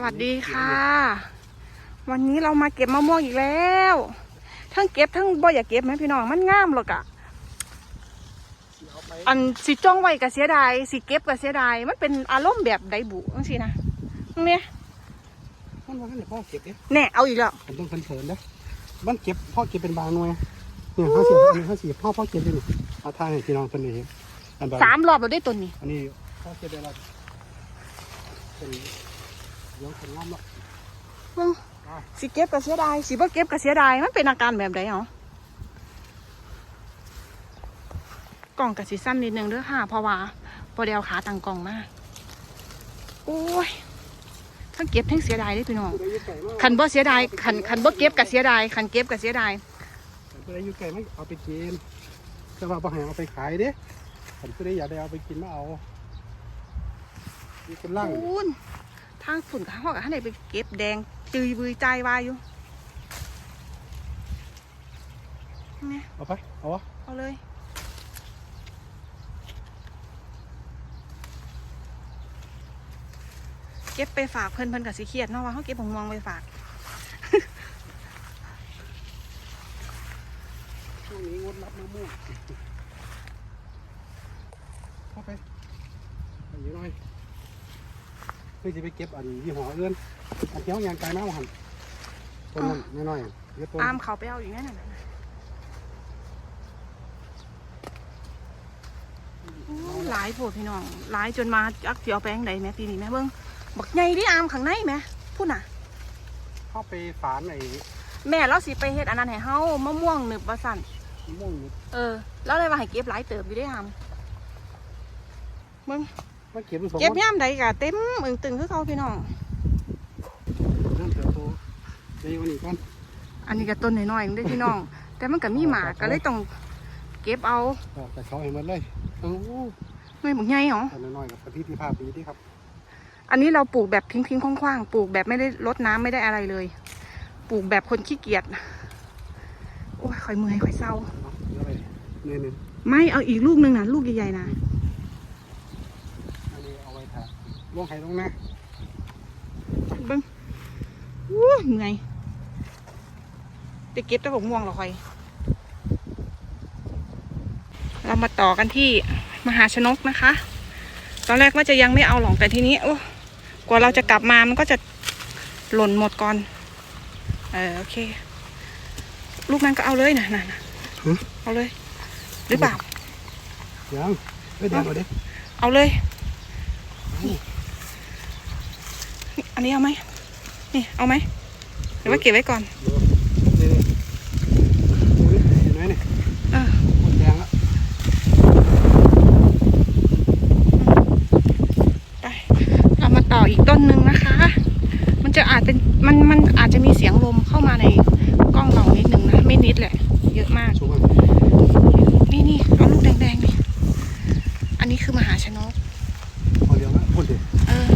สวัสดีค่ะ วันนี้เรามาเก็บมะม่วงอีกแล้ว ทั้งเก็บทั้งบ่อยากเก็บไหมพี่น้องมันงามหรอกอะอันสิจ้องไว้กับเสียดายสิเก็บกับเสียดายมันเป็นอารมณ์แบบไดบุจังซี่นะเนี่ยมันว่าเนี่ยพ่อเก็บเด้แน่เอาอีกแล้วผมต้องเขินๆนะมันเก็บพ่อเก็บเป็นบางหน่วยเนี่ยห้าสิบอันนี้ห้าสิบพ่อพ่อเก็บได้นี่เอาทางให้พี่น้องคนนี้เห็นอันแบบสามรอบเราได้ตัวนี้อันนี้พ่อเก็บได้แล้วเป็น เดี๋ยงคนงามแล้วเบิ่งสิเก็บกับเสียดายสิบ่เก็บกับเสียดายมันเป็นอาการแบบใดเหรอกล่องกับสีสั้นนิดนึงเด้อค่ะ เพราะว่าพอเดียวขาตังกล่องมากโอ้ยทั้งเก็บทั้งเสียดายเด้อพี่น้องผู้ใดอยู่ไก่มากคันบ่เสียดายคันคันบ่เก็บกับเสียดายคันเก็บกับเสียดายผู้ใดอยู่ไก่ไม่เอาไปกินแต่ว่าบ่ให้เอาไปขายเด้คันผู้ใดอยากได้เอาไปกินมาเอามีคนล่างคูณ ทางฝุ่นกับห้องกับท่านใดไปเก็บแดงจืยบืยใจวายอยู่นี่เอาไป เอาวะเอาเลยเก็บไปฝากเพิ่นเพิ่นกับสีเครียดเนาะว่าเขาเก็บผงมองไปฝากช่วงนี้งดรับมะม่วงเข้าไปไปอยู่หน่อย เพื่อจะไปเก็บอันยี่ห้ออื่นอันเที่ยวยางไกลมากหันต้นนั้นน้อยๆเยอะต้นอามเขาไปเอาอยู่นั่นน่ะโอ้หลายโผดพี่น้อง หลายจนมาจักสิเอาไปยังไดแม่ปีนี้แม่เบิ่งบักใหญ่ดิอามข้างในแม่พูดน่ะ เข้าไปฝานไอ้แม่เราสิไปเฮ็ดอันนั้นให้เฮามะม่วงหนึบว่าสั่นมะม่วงนี่เออ แล้วเลยว่าให้เก็บหลายเติบอยู่ได้อามมึง มันเก็บมันสมเก็บย่ามใดกะเต็มอึงตึงคือเขาพี่น้องเริ่มเติบโตในวันนี้ก่อนอันนี้ก็ต้นน้อยๆเด้อพี่น้อง แต่มันก็มีหมากก็เลยต้องเก็บเอาก็แต่เขาเห็นหมดเลยโอ้โหหน่วยบักใหญ่หรออันน้อยๆกับประสิทธิภาพดีที่ครับ อันนี้เราปลูกแบบทิ้งๆคว่างๆปลูกแบบไม่ได้รดน้ำไม่ได้อะไรเลย ปลูกแบบคนขี้เกียจโอ้ยข่อยเมื่อยข่อยเศร้าเนาะเยอะไปเนี่ยเนี่ยไม่เอาอีกลูกหนึงนะลูกใหญ่ๆนะ อันนี้เอาไว้ถ่าย ลงไห้ลงหน้าเบิ้งอู้เหนื่อยจะเก็บแตะบกม่วงเหรอคอย เรามาต่อกันที่มหาชนกนะคะ ตอนแรกว่าจะยังไม่เอาหรอกแต่ทีนี้โอ้กว่าเราจะกลับมามันก็จะหล่นหมดก่อน เออโอเค ลูกนั้นก็เอาเลยนะนะนะเอาเลย หรือเปล่ายังไม่เดี๋ยวเอาเด็กเอาเลยนี่ อันนี้เอาไหมนี่เอาไหมหรือว่าเก็บไว้ก่อนนี่นี่เห็นไหมเนี่ยเออหมดแดงแล้วไปเรามาต่ออีกต้นหนึ่งนะคะ มันจะอาจเป็นมันมันอาจจะมีเสียงลมเข้ามาในกล้องเรานิดหนึ่งนะไม่นิดแหละ เยอะมากสูงอะนี่นี่เอาลูกแดงๆนี่อันนี้คือมหาชนก พอเดียวละพูดดิ เออ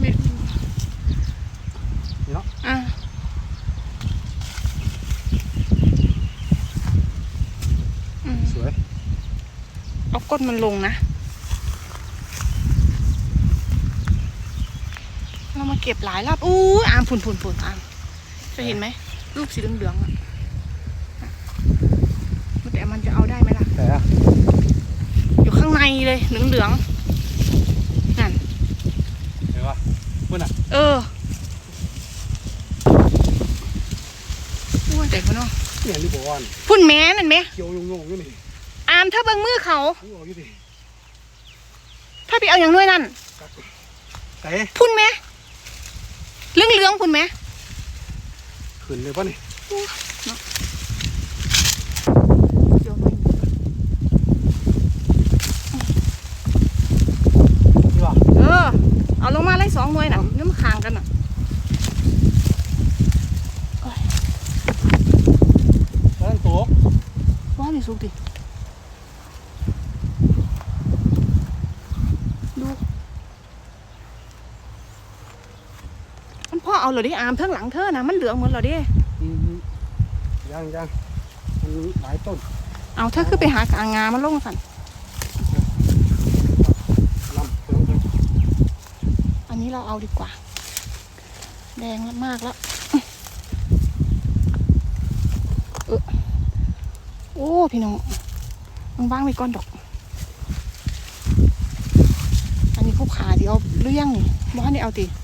ไม่ เนาะ อะอืม สวย เอา ก้นมันลงนะ เรามาเก็บหลายรอบอู้อามผุนผุนผุนอามจะเห็นไหมลูกสีเหลืองๆอะแต่มันจะเอาได้ไหมล่ะแต่อะอยู่ข้างในเลยเหลืองๆนั่นเห็นปะพูดอะ เออโอ้ยเด็กมันเนาะเนี่ยนี่บอกว่าพุ่นแม่นั่นไหมเกี่ยวยงงๆอยู่นี่อามถ้าเบิ่งมือเขานี่บอกอยู่ดิถ้าไปเอาอย่างน้อยนั่นแต่พุ่นไหมเหลืองเหลืองๆพุ่นไหมขึ้นเลยปะนี่เดี๋ยวหน่อยนี่ปะเออ เอาลงมาเลยสองหน่วยน่ะนี่มันคางกันน่ะแล้วนั่นโต๊ะว้าวมีสุกดิดู พ่อเอาเหรอดิอามเทิงหลังเธอนะมันเหลืองหมดเหรอดิอืมยังยังมันหลายต้น เอาเธอขึ้นไปหากลางงามันลงสันลำเพิ่มเพิ่มเราเอาดีกว่า แดงมากแล้วเออโอ้พี่น้องมันว่างไว้ก่อนดอก อันนี้เขาขาที่เอาเรื่องนี่บ้านนี่เอาติว่า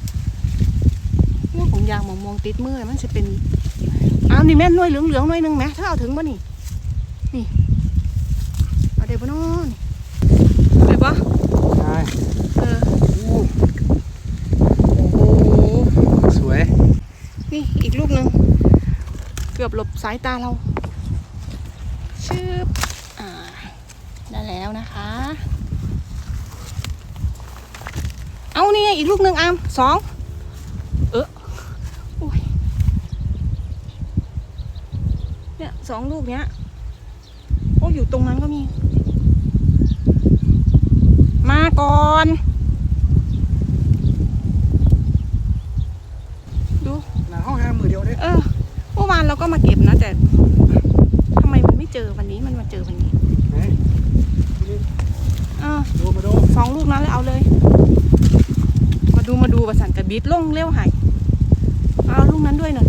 ของยางมองมองติดมือมันจะเป็นอ้าวนี่แม่นหน่วยเหลืองเหลืองๆหน่วยหนึงไหมถ้าเอาถึงบ่นี่นี่เอาเดี๋ยวบ่นอนเดี๋ยวบ่ใช่เอออู้โอ้โหสวย นี่อีกลูกหนึ่งเกือบหลบสายตาเราชืบอ่าได้แล้วนะคะ เอานี่ไงอีกลูกหนึ่งอามสองเออโอ้ย เนี่ยสองลูกเนี้ย โอ้อยู่ตรงนั้นก็มี มาก่อน ดูหนาห้องห้ามือเดียวเด้เออเมื่อวานเราก็มาเก็บนะ แต่ทำไมมันไม่เจอวันนี้มันมาเจอวันนี้ไหนนี่เออดูมาดูสองลูกนั้นเลยเอาเลย มาดูมาดูประสันกระบิดลงเร็วหายเอาลูกนั้นด้วยหน่อย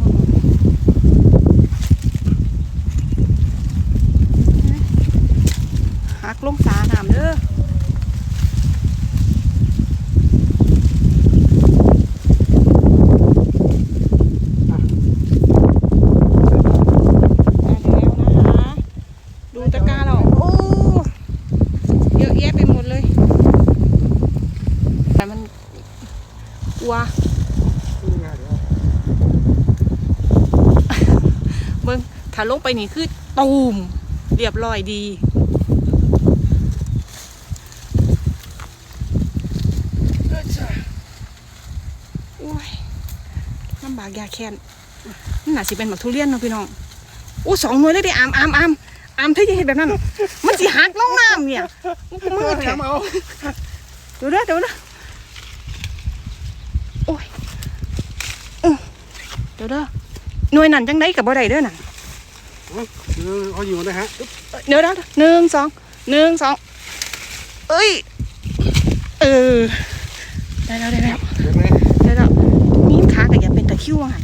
หักลงสาหนามเด้อได้แล้วนะคะ ดูตะกร้าเราโอ้เยอะแยะไปหมดเลย แต่มันกลั วนี่ไงเดี๋ยวเบิ้งถ้าลงไปนี่คือตูมเรียบร้อยดีเอ้ยจ้ะโอ้ยลำบากยาแค้นนี่น่าสิเป็นหมักทุเรียนเนาะพี่น้องอู้สองหน่วยเลยดิอามอามอามอามเธอจะเห็นแบบนั้น มันสิหักลงน้ำเนี่ยมันมืดแถแถมมเอาเดี๋ยวเด้อเดี๋ยวเด้ อโอ้ยเออเดี๋ยวเด้อหน่วยนั่นจังไดกับบ่ได้เด้อน่ะคือเขาอยู่นะฮะเดี๋ยวเดี๋ยวหนึ่งสองหนึ่งสองเอ้ยเออได้แล้วได้แล้วเห็นไหมได้แล้วมีนขากับอย่าเป็นตะคริวอะหัน